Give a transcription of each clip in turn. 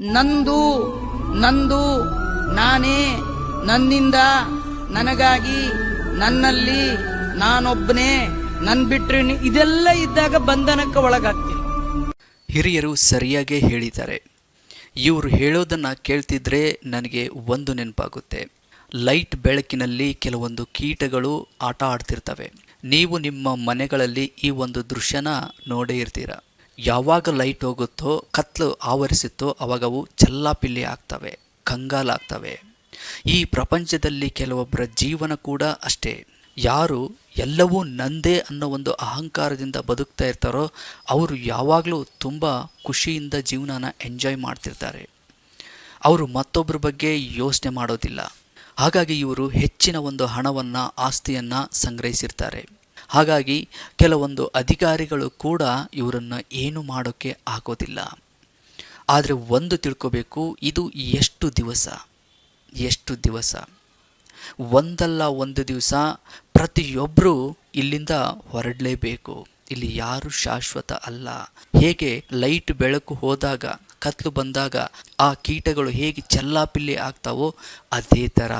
ನಂದು ನಂದು, ನಾನೇ, ನನ್ನಿಂದ, ನನಗಾಗಿ, ನನ್ನಲ್ಲಿ, ನಾನೊಬ್ಬನೇ ನನ್ ಬಿಟ್ರಿ ಇದೆಲ್ಲ ಇದ್ದಾಗ ಬಂಧನಕ್ಕೆ ಒಳಗಾಗ್ತೀನಿ ಹಿರಿಯರು ಸರಿಯಾಗೇ ಹೇಳಿದ್ದಾರೆ. ಇವರು ಹೇಳೋದನ್ನ ಕೇಳ್ತಿದ್ರೆ ನನಗೆ ಒಂದು ನೆನಪಾಗುತ್ತೆ. ಲೈಟ್ ಬೆಳಕಿನಲ್ಲಿ ಕೆಲವೊಂದು ಕೀಟಗಳು ಆಟ ಆಡ್ತಿರ್ತವೆ. ನೀವು ನಿಮ್ಮ ಮನೆಗಳಲ್ಲಿ ಈ ಒಂದು ದೃಶ್ಯನ ನೋಡೇ ಇರ್ತೀರ? ಯಾವಾಗ ಲೈಟ್ ಹೋಗುತ್ತೋ, ಕತ್ಲು ಆವರಿಸುತ್ತೋ ಅವಾಗ ಅವು ಚಲ್ಲಾಪಿಲ್ಲಿ ಆಗ್ತವೆ, ಕಂಗಾಲಾಗ್ತವೆ. ಈ ಪ್ರಪಂಚದಲ್ಲಿ ಕೆಲವೊಬ್ಬರ ಜೀವನ ಕೂಡ ಅಷ್ಟೇ. ಯಾರು ಎಲ್ಲವೂ ನಂದೇ ಅನ್ನೋ ಒಂದು ಅಹಂಕಾರದಿಂದ ಬದುಕ್ತಾ ಇರ್ತಾರೋ, ಅವರು ಯಾವಾಗಲೂ ತುಂಬ ಖುಷಿಯಿಂದ ಜೀವನನ ಎಂಜಾಯ್ ಮಾಡ್ತಿರ್ತಾರೆ. ಅವರು ಮತ್ತೊಬ್ಬರ ಬಗ್ಗೆ ಯೋಚನೆ ಮಾಡೋದಿಲ್ಲ. ಹಾಗಾಗಿ ಇವರು ಹೆಚ್ಚಿನ ಒಂದು ಹಣವನ್ನು, ಆಸ್ತಿಯನ್ನು ಸಂಗ್ರಹಿಸಿರ್ತಾರೆ. ಹಾಗಾಗಿ ಕೆಲವೊಂದು ಅಧಿಕಾರಿಗಳು ಕೂಡ ಇವರನ್ನು ಏನು ಮಾಡೋಕ್ಕೆ ಆಗೋದಿಲ್ಲ. ಆದರೆ ಒಂದು ತಿಳ್ಕೋಬೇಕು, ಇದು ಎಷ್ಟು ದಿವಸ? ಎಷ್ಟು ದಿವಸ? ಒಂದಲ್ಲ ಒಂದು ದಿವಸ ಪ್ರತಿಯೊಬ್ಬರೂ ಇಲ್ಲಿಂದ ಹೊರಡಲೇಬೇಕು. ಇಲ್ಲಿ ಯಾರು ಶಾಶ್ವತ ಅಲ್ಲ. ಹೇಗೆ ಲೈಟ್ ಬೆಳಕು ಹೋದಾಗ ಕತ್ಲು ಬಂದಾಗ ಆ ಕೀಟಗಳು ಹೇಗೆ ಚೆಲ್ಲಾಪಿಲ್ಲಿ ಆಗ್ತಾವೋ ಅದೇ ಥರ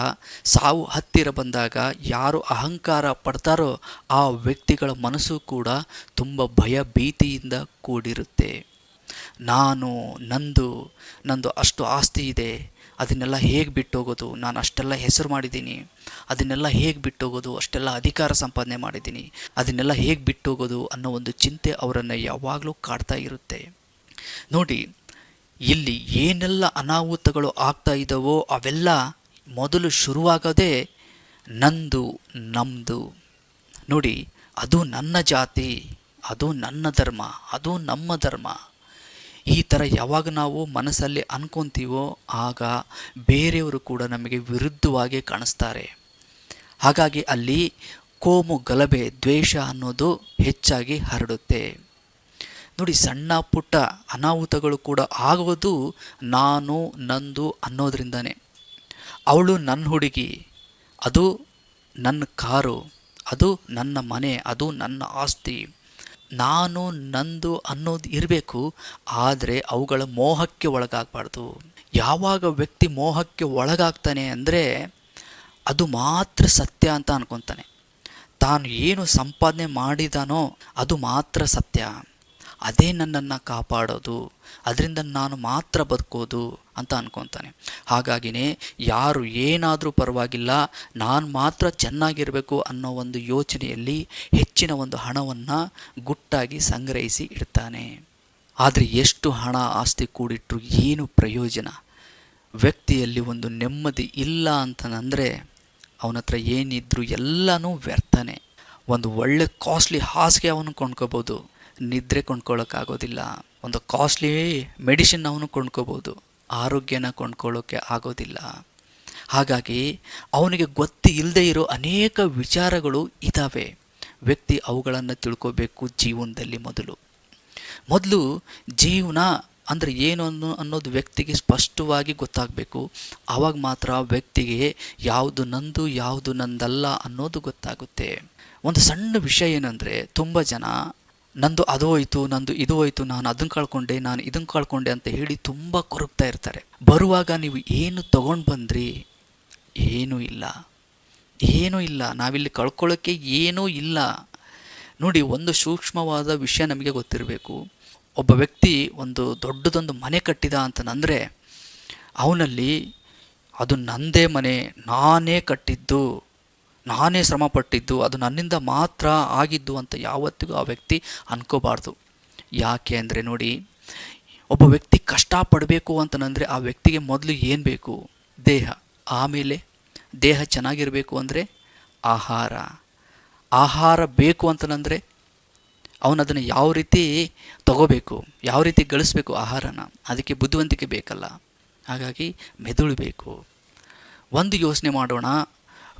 ಸಾವು ಹತ್ತಿರ ಬಂದಾಗ ಯಾರು ಅಹಂಕಾರ ಪಡ್ತಾರೋ ಆ ವ್ಯಕ್ತಿಗಳ ಮನಸ್ಸು ಕೂಡ ತುಂಬ ಭಯ ಭೀತಿಯಿಂದ ಕೂಡಿರುತ್ತೆ. ನಾನು, ನಂದು ನಂದು ಅಷ್ಟು ಆಸ್ತಿ ಇದೆ. ಅದನ್ನೆಲ್ಲ ಹೇಗೆ ಬಿಟ್ಟೋಗೋದು? ನಾನು ಅಷ್ಟೆಲ್ಲ ಹೆಸರು ಮಾಡಿದ್ದೀನಿ. ಅದನ್ನೆಲ್ಲ ಹೇಗೆ ಬಿಟ್ಟೋಗೋದು? ಅಷ್ಟೆಲ್ಲ ಅಧಿಕಾರ ಸಂಪಾದನೆ ಮಾಡಿದ್ದೀನಿ. ಅದನ್ನೆಲ್ಲ ಹೇಗೆ ಬಿಟ್ಟೋಗೋದು ಅನ್ನೋ ಒಂದು ಚಿಂತೆ ಅವರನ್ನು ಯಾವಾಗಲೂ ಕಾಡ್ತಾ ಇರುತ್ತೆ. ನೋಡಿ ಇಲ್ಲಿ ಏನೆಲ್ಲ ಅನಾಹುತಗಳು ಆಗ್ತಾ ಇದ್ದಾವೋ ಅವೆಲ್ಲ ಮೊದಲು ಶುರುವಾಗೋದೇ ನಂದು ನಮ್ಮದು ನೋಡಿ, ಅದು ನನ್ನ ಜಾತಿ, ಅದು ನನ್ನ ಧರ್ಮ, ಅದು ನಮ್ಮ ಧರ್ಮ. ಈ ಥರ ಯಾವಾಗ ನಾವು ಮನಸ್ಸಲ್ಲಿ ಅನ್ಕೊತೀವೋ ಆಗ ಬೇರೆಯವರು ಕೂಡ ನಮಗೆ ವಿರುದ್ಧವಾಗಿ ಕಾಣಿಸ್ತಾರೆ. ಹಾಗಾಗಿ ಅಲ್ಲಿ ಕೋಮು ಗಲಭೆ, ದ್ವೇಷ ಅನ್ನೋದು ಹೆಚ್ಚಾಗಿ ಹರಡುತ್ತೆ. ನೋಡಿ ಸಣ್ಣ ಪುಟ್ಟ ಅನಾಹುತಗಳು ಕೂಡ ಆಗೋದು ನಾನು, ನಂದು ಅನ್ನೋದ್ರಿಂದನೇ. ಅವಳು ನನ್ನ ಹುಡುಗಿ, ಅದು ನನ್ನ ಕಾರು, ಅದು ನನ್ನ ಮನೆ, ಅದು ನನ್ನ ಆಸ್ತಿ. ನಾನು, ನಂದು ಅನ್ನೋದು ಇರಬೇಕು, ಆದರೆ ಅವುಗಳ ಮೋಹಕ್ಕೆ ಒಳಗಾಗಬಾರ್ದು. ಯಾವಾಗ ವ್ಯಕ್ತಿ ಮೋಹಕ್ಕೆ ಒಳಗಾಗ್ತಾನೆ ಅಂದರೆ ಅದು ಮಾತ್ರ ಸತ್ಯ ಅಂತ ಅನ್ಕೊತಾನೆ. ತಾನು ಏನು ಸಂಪಾದನೆ ಮಾಡಿದಾನೋ ಅದು ಮಾತ್ರ ಸತ್ಯ. ಅದೇ ನನ್ನನ್ನು ಕಾಪಾಡೋದು, ಅದರಿಂದ ನಾನು ಮಾತ್ರ ಬದುಕೋದು ಅಂತ ಅನ್ಕೊತಾನೆ. ಹಾಗಾಗಿನೇ ಯಾರು ಏನಾದರೂ ಪರವಾಗಿಲ್ಲ, ನಾನು ಮಾತ್ರ ಚೆನ್ನಾಗಿರಬೇಕು ಅನ್ನೋ ಒಂದು ಯೋಚನೆಯಲ್ಲಿ ಹೆಚ್ಚಿನ ಒಂದು ಹಣವನ್ನು ಗುಟ್ಟಾಗಿ ಸಂಗ್ರಹಿಸಿ ಇಡ್ತಾನೆ. ಆದರೆ ಎಷ್ಟು ಹಣ ಆಸ್ತಿ ಕೂಡಿಟ್ಟರು ಏನು ಪ್ರಯೋಜನ? ವ್ಯಕ್ತಿಯಲ್ಲಿ ಒಂದು ನೆಮ್ಮದಿ ಇಲ್ಲ ಅಂತಂದರೆ ಅವನ ಹತ್ರ ಏನಿದ್ರು ಎಲ್ಲನೂ ವ್ಯರ್ಥನೆ. ಒಂದು ಒಳ್ಳೆ ಕಾಸ್ಟ್ಲಿ ಹಾಸಿಗೆ ಅವನು ಕೊಂಡ್ಕೋಬೋದು. ನಿದ್ರೆ ಕೊಂಡ್ಕೊಳ್ಳೋಕ್ಕಾಗೋದಿಲ್ಲ ಒಂದು ಕಾಸ್ಟ್ಲಿ ಮೆಡಿಸಿನ್ ಅವನು ಕೊಂಡ್ಕೋಬೋದು. ಆರೋಗ್ಯನ ಕೊಂಡ್ಕೊಳ್ಳೋಕ್ಕೆ ಆಗೋದಿಲ್ಲ. ಹಾಗಾಗಿ ಅವನಿಗೆ ಗೊತ್ತು ಇಲ್ಲದೆ ಇರೋ ಅನೇಕ ವಿಚಾರಗಳು ಇದ್ದಾವೆ ವ್ಯಕ್ತಿ ಅವುಗಳನ್ನು ತಿಳ್ಕೋಬೇಕು ಜೀವನದಲ್ಲಿ ಮೊದಲು. ಮೊದಲು ಜೀವನ ಅಂದರೆ ಏನು ಅನ್ನೋ, ಅನ್ನೋದು ವ್ಯಕ್ತಿಗೆ ಸ್ಪಷ್ಟವಾಗಿ ಗೊತ್ತಾಗಬೇಕು. ಆವಾಗ ಮಾತ್ರ ವ್ಯಕ್ತಿಗೆ ಯಾವುದು ನಂದು, ಯಾವುದು ನಂದಲ್ಲ ಅನ್ನೋದು ಗೊತ್ತಾಗುತ್ತೆ. ಒಂದು ಸಣ್ಣ ವಿಷಯ ಏನಂದರೆ, ತುಂಬ ಜನ ನಂದು ಅದು ಹೋಯ್ತು, ನಂದು ಇದು ಹೋಯ್ತು, ನಾನು ಅದನ್ನು ಕಳ್ಕೊಂಡೆ, ನಾನು ಇದನ್ನು ಕಳ್ಕೊಂಡೆ ಅಂತ ಹೇಳಿ ತುಂಬ ಕೊರಗ್ತಾ ಇರ್ತಾರೆ. ಬರುವಾಗ ನೀವು ಏನು ತಗೊಂಡು ಬಂದ್ರಿ? ಏನೂ ಇಲ್ಲ. ಏನೂ ಇಲ್ಲ. ನಾವಿಲ್ಲಿ ಕಳ್ಕೊಳ್ಳೋಕ್ಕೆ ಏನೂ ಇಲ್ಲ. ನೋಡಿ, ಒಂದು ಸೂಕ್ಷ್ಮವಾದ ವಿಷಯ ನಮಗೆ ಗೊತ್ತಿರಬೇಕು. ಒಬ್ಬ ವ್ಯಕ್ತಿ ಒಂದು ದೊಡ್ಡದೊಂದು ಮನೆ ಕಟ್ಟಿದ ಅಂತಂದರೆ, ಅವನಲ್ಲಿ ಅದು ನಂದೇ ಮನೆ, ನಾನೇ ಕಟ್ಟಿದ್ದು. ನಾನೇ ಶ್ರಮಪಟ್ಟಿದ್ದು, ಅದು ನನ್ನಿಂದ ಮಾತ್ರ ಆಗಿದ್ದು ಅಂತ ಯಾವತ್ತಿಗೂ ಆ ವ್ಯಕ್ತಿ ಅನ್ಕೋಬಾರ್ದು. ಯಾಕೆ ಅಂದರೆ ನೋಡಿ, ಒಬ್ಬ ವ್ಯಕ್ತಿ ಕಷ್ಟಪಡಬೇಕು ಅಂತನಂದರೆ ಆ ವ್ಯಕ್ತಿಗೆ ಮೊದಲು ಏನು ಬೇಕು? ದೇಹ. ಆಮೇಲೆ ದೇಹ ಚೆನ್ನಾಗಿರಬೇಕು ಅಂದರೆ ಆಹಾರ. ಆಹಾರ ಬೇಕು ಅಂತನಂದರೆ ಅವನು ಅದನ್ನು ಯಾವ ರೀತಿ ತಗೋಬೇಕು? ಯಾವ ರೀತಿ ಗಳಿಸ್ಬೇಕು ಆಹಾರನ? ಅದಕ್ಕೆ ಬುದ್ಧಿವಂತಿಕೆ ಬೇಕಲ್ಲ. ಹಾಗಾಗಿ ಮೆದುಳು ಬೇಕು. ಒಂದು ಯೋಚನೆ ಮಾಡೋಣ.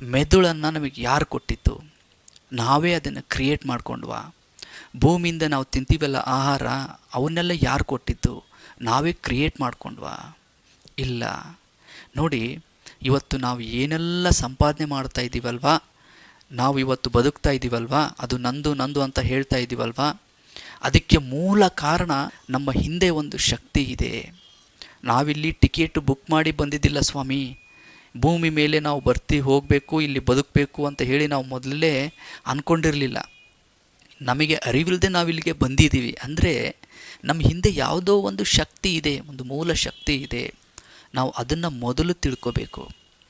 ಮೆದುಳನ್ನು ನಮಗೆ ಯಾರು ಕೊಟ್ಟಿತ್ತು? ನಾವೇ ಅದನ್ನು ಕ್ರಿಯೇಟ್ ಮಾಡ್ಕೊಂಡ್ವಾ? ಭೂಮಿಯಿಂದ ನಾವು ತಿಂತೀವಲ್ಲ ಆಹಾರ, ಅವನ್ನೆಲ್ಲ ಯಾರು ಕೊಟ್ಟಿದ್ದು ನಾವೇ ಕ್ರಿಯೇಟ್ ಮಾಡ್ಕೊಂಡ್ವಾ? ಇಲ್ಲ. ನೋಡಿ, ಇವತ್ತು ನಾವು ಏನೆಲ್ಲ ಸಂಪಾದನೆ ಮಾಡ್ತಾ ಇದ್ದೀವಲ್ವಾ ನಾವು ಇವತ್ತು ಬದುಕ್ತಾ ಇದ್ದೀವಲ್ವಾ ಅದು ನಂದು ನಂದು ಅಂತ ಹೇಳ್ತಾ ಇದ್ದೀವಲ್ವಾ ಅದಕ್ಕೆ ಮೂಲ ಕಾರಣ ನಮ್ಮ ಹಿಂದೆ ಒಂದು ಶಕ್ತಿ ಇದೆ. ನಾವಿಲ್ಲಿ ಟಿಕೆಟ್ ಬುಕ್ ಮಾಡಿ ಬಂದಿದ್ದಿಲ್ಲ ಸ್ವಾಮಿ. ಭೂಮಿ ಮೇಲೆ ನಾವು ಬರ್ತಿ ಹೋಗಬೇಕು, ಇಲ್ಲಿ ಬದುಕಬೇಕು ಅಂತ ಹೇಳಿ ನಾವು ಮೊದಲೇ ಅಂದ್ಕೊಂಡಿರಲಿಲ್ಲ ನಮಗೆ ಅರಿವಿಲ್ಲದೆ ನಾವು ಇಲ್ಲಿಗೆ ಬಂದಿದ್ದೀವಿ. ಅಂದರೆ ನಮ್ಮ ಹಿಂದೆ ಯಾವುದೋ ಒಂದು ಶಕ್ತಿ ಇದೆ, ಒಂದು ಮೂಲ ಶಕ್ತಿ ಇದೆ. ನಾವು ಅದನ್ನು ಮೊದಲು ತಿಳ್ಕೋಬೇಕು.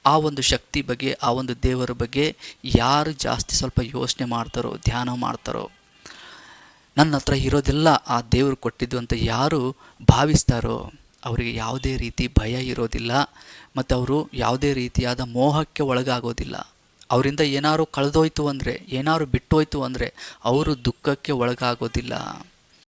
ಆ ಒಂದು ಶಕ್ತಿ ಬಗ್ಗೆ, ಆ ಒಂದು ದೇವರ ಬಗ್ಗೆ ಯಾರು ಜಾಸ್ತಿ ಸ್ವಲ್ಪ ಯೋಚನೆ ಮಾಡ್ತಾರೋ, ಧ್ಯಾನ ಮಾಡ್ತಾರೋ, ನನ್ನ ಹತ್ರ ಇರೋದೆಲ್ಲ ಆ ದೇವರು ಕೊಟ್ಟಿದ್ದು ಅಂತ ಯಾರು ಭಾವಿಸ್ತಾರೋ ಅವರಿಗೆ ಯಾವುದೇ ರೀತಿ ಭಯ ಇರೋದಿಲ್ಲ ಮತ್ತು ಅವರು ಯಾವುದೇ ರೀತಿಯಾದ ಮೋಹಕ್ಕೆ ಒಳಗಾಗೋದಿಲ್ಲ. ಅವರಿಂದ ಏನಾದ್ರು ಕಳೆದೋಯ್ತು ಅಂದರೆ ಏನಾದ್ರೂ ಬಿಟ್ಟೋಯ್ತು ಅಂದರೆ, ಅವರು ದುಃಖಕ್ಕೆ ಒಳಗಾಗೋದಿಲ್ಲ.